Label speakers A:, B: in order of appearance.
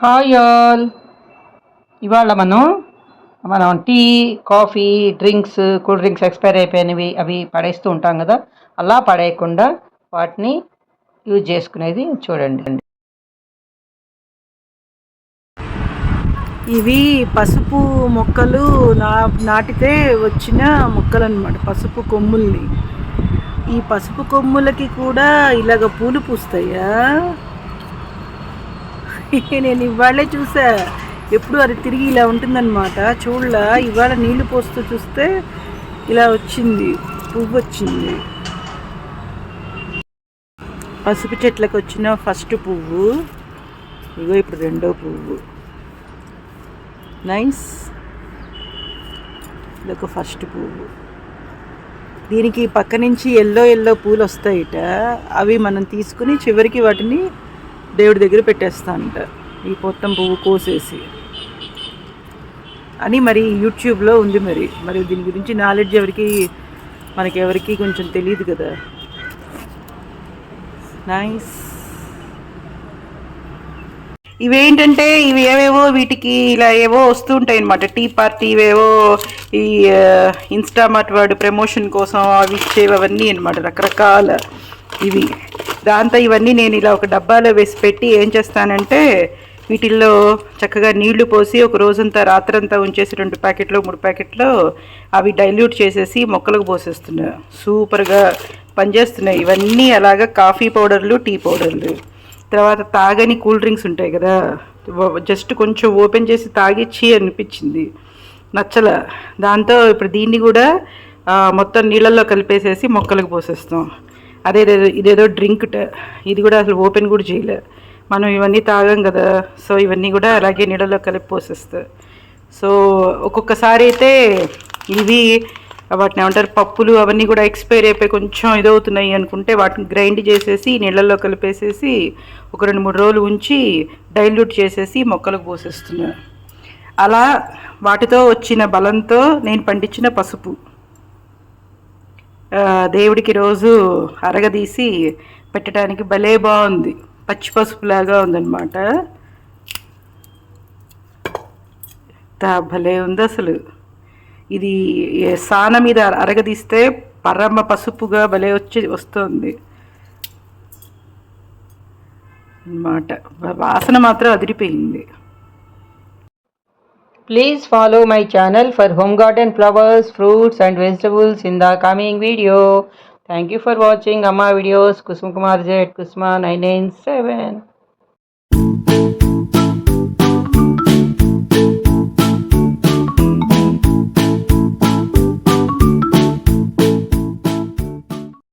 A: Hi all ఇవాళ మనం మనం tea coffee drinks cool drinks expire అయిపోయినవి అవి పడేస్తూ ఉంటాం కదా. అలా పడేయకుండా వాటిని యూజ్ చేసుకునేది చూడండి.
B: ఇవి పసుపు మొక్కలు నా నాటితే వచ్చిన మొక్కలు అనమాట పసుపు కొమ్ముల్ని. ఈ పసుపు కొమ్ములకి కూడా ఇలాగ పూలు పూస్తాయా? నేను ఇవాళే చూసా. ఎప్పుడు అది తిరిగి ఇలా ఉంటుందన్నమాట. చూడలా ఇవాళ నీళ్ళు పోస్తూ చూస్తే ఇలా వచ్చింది పువ్వు వచ్చింది. పసుపు చెట్లకు వచ్చిన ఫస్ట్ పువ్వు. ఇగో ఇప్పుడు రెండో పువ్వు. నైస్. ఇదొక ఫస్ట్ పువ్వు. దీనికి పక్క నుంచి ఎల్లో ఎల్లో పూలు వస్తాయిట. అవి మనం తీసుకుని చివరికి వాటిని దేవుడి దగ్గర పెట్టేస్తా అంట ఈ పొత్తం పువ్వు కోసేసి. అని మరి యూట్యూబ్లో ఉంది మరి. మరి దీని గురించి నాలెడ్జ్ ఎవరికి మనకి ఎవరికి కొంచెం తెలియదు కదా. నైస్ ఇవేంటంటే ఇవి ఏవేవో వీటికి ఇలా ఏవో వస్తూ ఉంటాయి అనమాట టీ పార్టీ ఇవేవో ఈ ఇన్స్టామార్ట్ వాడు ప్రమోషన్ కోసం అవి ఇచ్చేవి అవన్నీ అనమాట రకరకాల ఇవి. దాంతో ఇవన్నీ నేను ఇలా ఒక డబ్బాలో వేసి పెట్టి ఏం చేస్తానంటే వీటిల్లో చక్కగా నీళ్ళు పోసి ఒక రోజంతా రాత్రంతా ఉంచేసి రెండు ప్యాకెట్లు మూడు ప్యాకెట్లు అవి డైల్యూట్ చేసేసి మొక్కలకు పోసేస్తున్నా. సూపర్గా పనిచేస్తున్నాయి. ఇవన్నీ అలాగా కాఫీ పౌడర్లు టీ పౌడర్లు. తర్వాత తాగని కూల్ డ్రింక్స్ ఉంటాయి కదా జస్ట్ కొంచెం ఓపెన్ చేసి తాగిచ్చి అనిపించింది. నచ్చల. దాంతో ఇప్పుడు దీన్ని కూడా మొత్తం నీళ్ళల్లో కలిపేసేసి మొక్కలకు పోసేస్తాం. అదేదేదో ఇదేదో డ్రింక్ ఇది కూడా అసలు ఓపెన్ కూడా చేయలే. మనం ఇవన్నీ తాగాం కదా సో ఇవన్నీ కూడా అలాగే నీడలో కలిపి పోసేస్తా. సో ఒక్కొక్కసారి అయితే ఇవి వాటిని ఏమంటారు పప్పులు అవన్నీ కూడా ఎక్స్పైర్ అయిపోయి కొంచెం ఇదవుతున్నాయి అనుకుంటే వాటిని గ్రైండ్ చేసేసి నీళ్ళల్లో కలిపేసేసి ఒక రెండు మూడు రోజులు ఉంచి డైల్యూట్ చేసేసి మొక్కలకు పోసేస్తున్నాను అలా వాటితో వచ్చిన బలంతో నేను పండించిన పసుపు. దేవుడికి రోజు అరగదీసి పెట్టడానికి భలే బాగుంది పచ్చి పసుపులాగా ఉందన్నమాట. భలే ఉంది అసలు ఇది సాన మీద అరగదీస్తే పరమ పసుపుగా భలే వచ్చి వస్తుంది. అన్నమాట. వాసన మాత్రం అదిరిపోయింది.
A: Please follow my channel for home garden flowers, fruits and vegetables in the coming video. Thank you for watching Amma videos Kusum Kumar Z Kusma 997.